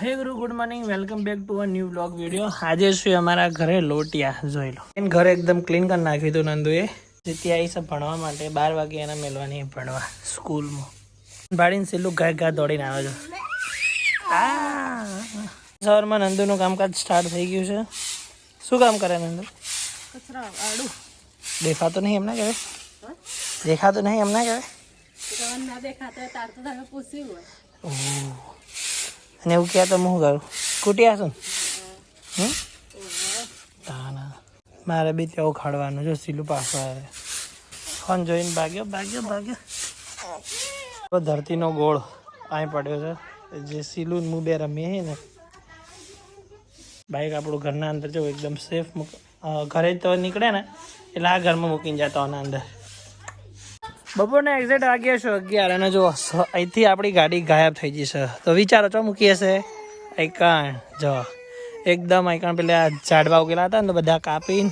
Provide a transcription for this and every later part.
હે ગુરુ good morning welcome back to a new blog video આજે શું અમારા ઘરે લોટિયા જોઈ લો. એને ઘરે એકદમ ક્લીન કરી નાખ્યું હતું નંદુએ. જેથી આવી છે ભણવા માટે બાર વાગે એને મેળવાની ભણવા સ્કૂલમાં. ભાડીને સેલું ઘા ઘા દોડીને આવે છે. આ! સવારમાં નંદુનું કામકાજ સ્ટાર્ટ થઈ ગયું છે. શું કામ કરે નંદુ? દેખાતો નહીં એમના કહેવાય? દેખાતું નહીં એમના કહેવાય? દેખાતો તાર તો પૂછ્યું ઓહ. અને એવું ક્યાં તો હું કરું? કૂટી છું? હમ? ના ના મારે બી ત્યાં ખાડવાનું જો સીલું પાછું આવે. ફોન જોઈને ભાગ્યો ભાગ્યો ભાગ્યો. ધરતીનો ગોળ અહીં પડ્યો છે. જે સીલું હું બે રમીએ ને. બાઈક આપણું ઘરના અંદર જો એકદમ સેફ મૂક ઘરે તો નીકળે ને, એટલે આ ઘરમાં મૂકીને જતો આના અંદર. બપોરના એક્ઝેક્ટ વાગ્યા અગિયાર. અને જો અહીંથી આપણી ગાડી ગાયબ થઈ જશે તો વિચારો ચો, મૂકી હશે. આઈકણ જો એકદમ આઈકણ, પેલા ઝાડવા ઉગેલા હતા ને તો બધા કાપીને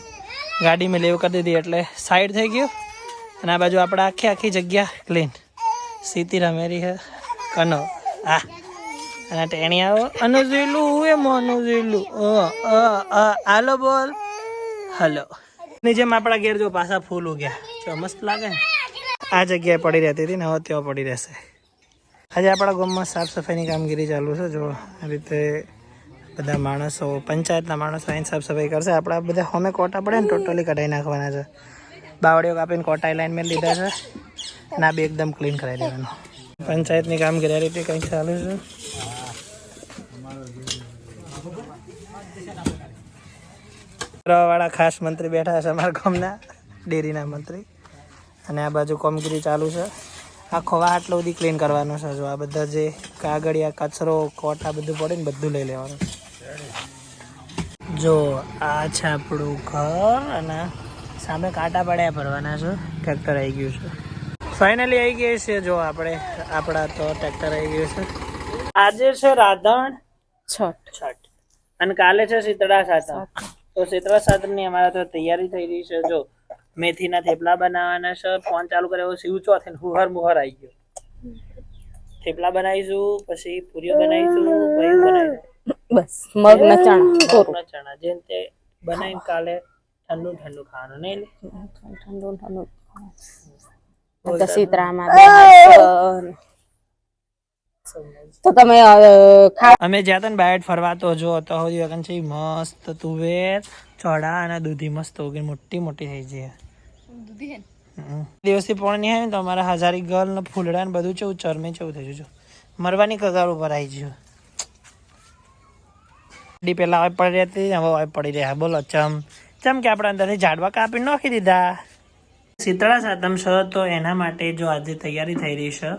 ગાડી મેં લેવું કરી દીધી એટલે સાઈડ થઈ ગયું. અને આ બાજુ આપણે આખી આખી જગ્યા ક્લીન સીતી રમેરી હે કનો. આ. અને ટેણી આવો અનુજીલું હું એ મોનું જોયેલું અ અ અ. હાલો બોલ. હલો. ની જેમ આપણા ઘેર જો પાછા ફૂલ ઉગ્યા. જો મસ્ત લાગે ને. આ જગ્યાએ પડી રહેતી હતી ને હવે ત્યાં પડી રહેશે. આજે આપણા ગામમાં સાફ સફાઈની કામગીરી ચાલુ છે. જો આ રીતે બધા માણસો, પંચાયતના માણસો અહીં સાફ સફાઈ કરશે. આપણા બધા હોમે કોટા પડે ને ટોટલી કઢાઈ નાખવાના છે. બાવડીઓ કાપીને કોટાઈ લાઈન મેં લીધા છે. ના બી એકદમ ક્લીન કરાવી દેવાનું. પંચાયતની કામગીરી આ રીતે કંઈક ચાલુ છે. વાળા ખાસ મંત્રી બેઠા છે અમારા ગામના. ડેરીના મંત્રી. અને આ બાજુ કામગીરી ચાલુ છે. આખો આટલો બધી ક્લીન કરવાનો છે જો આ બધા જે કાગળિયા કચરો કોટા બધું પડે ને બધું લઈ લેવાનું. જો આ છે આપણું ઘર અને સામે કાંટા પડ્યા ભરવાના છે. ટ્રેક્ટર આવી ગયું છે. ફાઇનલી આવી ગઈ છે જો આપણે આપણા તો ટ્રેક્ટર આવી ગયું છે. આજે છે રાધણ છઠ. છઠ. અને કાલે છે શીતળા સાતમ. તો શીતળા સાતમની અમારા તો તૈયારી થઈ રહી છે જો. મેથીના થેપલા બનાવવાના છે ફોન ચાલુ કર્યો શિવ ચોથે ને હુહર મુહર આવી ગયો. થેપલા બનાવીશું પછી પૂરીઓ બનાવીશું કયું બનાવીશું. બસ મગ ના ચણા પૂરું મગના ચણા જેમ તે બનાવીને કાલે ઠંડુ ઠંડુ ખાવાનું નહીં ઠંડુ ઠંડુ સીતરામાં તો તમે અમે જ્યાં હતા ને બાયડ ફરવા તો જો તો હજી વગન છે મસ્ત તુવેર ચોડા અને દૂધી મસ્ત ઉગી મોટી મોટી થઈ જાય હમ. દિવસથી પોણ નહીં આવે ને તો અમારા હજારી ગર્લ ને ફૂલડા ને બધું ચેવું ચરમે ચેવું થઈ જજો. મરવાની કગાર ઉપર આવી ગયું ડી પેલા હવે પડી રહી હતી હવે હવે પડી રહ્યા. બોલો ચમ. ચમ કે આપણા અંદરથી ઝાડવા કાપી નાખી દીધા. શીતળા સાતમ છે તો એના માટે જો આજે તૈયારી થઈ રહી છે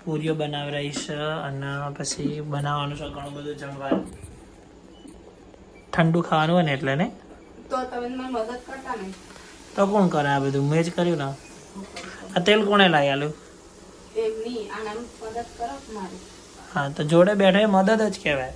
પૂરીઓ બનાવી રહી છે અને પછી બનાવવાનું છે ઘણું બધું જમવાનું. ઠંડુ ખાવાનું હોય ને એટલે ને? તો તમે મદદ કરતા નહીં તો કોણ કરે આ બધું? મેં જ કર્યું ને. આ તેલ કોણે લાવી આલ્યું? હા તો જોડે બેઠે મદદ જ કહેવાય.